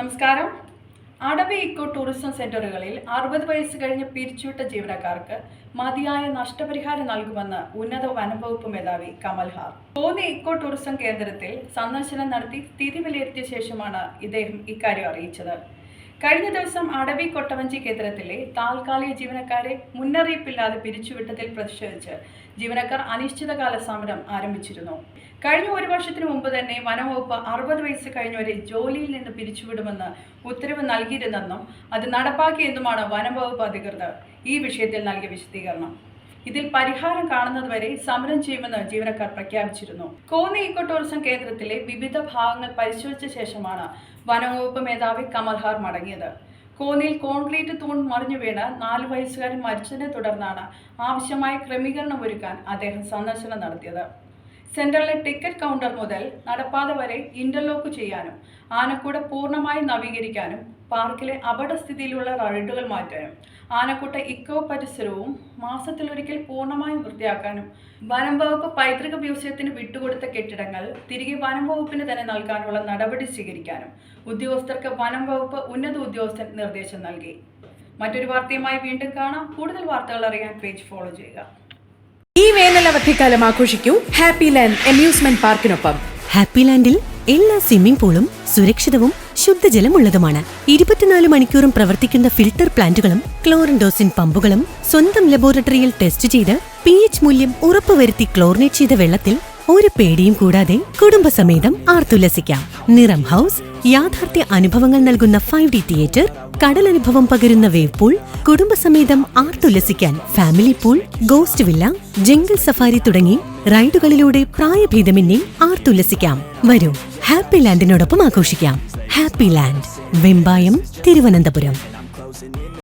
നമസ്കാരം. അടവി eco tourism സെന്ററുകളിൽ അറുപത് വയസ്സ് കഴിഞ്ഞ് പിരിച്ചുവിട്ട ജീവനക്കാർക്ക് മതിയായ നഷ്ടപരിഹാരം നൽകുമെന്ന് ഉന്നത വനംവകുപ്പ് മേധാവി കമൽഹാർ. കോന്നി ഇക്കോ ടൂറിസം കേന്ദ്രത്തിൽ സന്ദർശനം നടത്തി സ്ഥിതി വിലയിരുത്തിയ ശേഷമാണ് ഇദ്ദേഹം ഇക്കാര്യം അറിയിച്ചത്. കഴിഞ്ഞ ദിവസം അടവി കൊട്ടവഞ്ചി കേന്ദ്രത്തിലെ താൽക്കാലിക ജീവനക്കാരെ മുന്നറിയിപ്പില്ലാതെ പിരിച്ചുവിട്ടതിൽ പ്രതിഷേധിച്ച് ജീവനക്കാർ അനിശ്ചിതകാല സമരം ആരംഭിച്ചിരുന്നു. കഴിഞ്ഞ ഒരു വർഷത്തിനു മുമ്പ് തന്നെ വനംവകുപ്പ് അറുപത് വയസ്സ് കഴിഞ്ഞവരെ ജോലിയിൽ നിന്ന് പിരിച്ചുവിടുമെന്ന് ഉത്തരവ് നൽകിയിരുന്നെന്നും അത് നടപ്പാക്കിയെന്നുമാണ് വനംവകുപ്പ് അധികൃതർ ഈ വിഷയത്തിൽ നൽകിയ വിശദീകരണം. ഇതിൽ പരിഹാരം കാണുന്നത് വരെ സമരം ചെയ്യുമെന്ന് ജീവനക്കാർ പ്രഖ്യാപിച്ചിരുന്നു. കോന്നി ഇക്കോ ടൂറിസം കേന്ദ്രത്തിലെ വിവിധ ഭാഗങ്ങൾ പരിശോധിച്ച ശേഷമാണ് വനംവകുപ്പ് മേധാവി കമൽഹാർ മടങ്ങിയത്. കോന്നിയിൽ കോൺക്രീറ്റ് തൂൺ മറിഞ്ഞു വീണ് നാല് വയസ്സുകാരൻ മരിച്ചതിനെ തുടർന്നാണ് ആവശ്യമായ ക്രമീകരണം ഒരുക്കാൻ അദ്ദേഹം സന്ദർശനം നടത്തിയത്. സെന്ററിലെ ടിക്കറ്റ് കൗണ്ടർ മുതൽ നടപ്പാത വരെ ഇന്റർലോക്ക് ചെയ്യാനും ആനക്കൂട പൂർണമായി നവീകരിക്കാനും പാർക്കിലെ അപകടസ്ഥിതിയിലുള്ള റൈഡുകൾ മാറ്റാനും ആനക്കൂട്ട ഇക്കോ പരിസരവും മാസത്തിലൊരിക്കൽ പൂർണമായും വൃത്തിയാക്കാനും വനം വകുപ്പ് പൈതൃക മ്യൂസിയത്തിന് വിട്ടുകൊടുത്ത കെട്ടിടങ്ങൾ തിരികെ വനം വകുപ്പിന് തന്നെ നൽകാനുള്ള നടപടി സ്വീകരിക്കാനും ഉദ്യോഗസ്ഥർക്ക് വനം വകുപ്പ് ഉന്നത ഉദ്യോഗസ്ഥൻ നിർദ്ദേശം നൽകി. മറ്റൊരു വാർത്തയുമായി വീണ്ടും കാണാം. കൂടുതൽ വാർത്തകൾ അറിയാൻ പേജ് ഫോളോ ചെയ്യുക. ഈ വേനലവധിക്കാലം ആഘോഷിക്കൂ ഹാപ്പി ലാൻഡ് അമ്യൂസ്മെന്റ് പാർക്കിനൊപ്പം ഹാപ്പി ലാൻഡിൽ എല്ലാ സ്വിമ്മിംഗ് പൂളും സുരക്ഷിതവും ശുദ്ധജലമുള്ളതുമാണ്. ഇരുപത്തിനാല് മണിക്കൂറും പ്രവർത്തിക്കുന്ന ഫിൽട്ടർ പ്ലാന്റുകളും ക്ലോറിൻഡോസിൻ പമ്പുകളും സ്വന്തം ലബോറട്ടറിയിൽ ടെസ്റ്റ് ചെയ്ത് പി എച്ച് മൂല്യം ഉറപ്പുവരുത്തി ക്ലോറിനേറ്റ് ചെയ്ത വെള്ളത്തിൽ ഒരു പേടിയും കൂടാതെ കുടുംബസമേതം ആർത്തുല്ലസിക്കാം. നിറം ഹൗസ് യാഥാർത്ഥ്യ അനുഭവങ്ങൾ നൽകുന്ന ഫൈവ് ഡി തിയേറ്റർ കടലനുഭവം പകരുന്ന വേവ് പൂൾ കുടുംബസമേതം ആർത്തുല്ലസിക്കാൻ family pool ghost villa jungle safari തുടങ്ങി റൈഡുകളിലൂടെ പ്രായഭേദമന്യേ ആർത്തുല്ലസിക്കാം വരൂ. ഹാപ്പി ലാൻഡിനോടൊപ്പം ആഘോഷിക്കാം. Happy land Vembayam Thiruvananthapuram.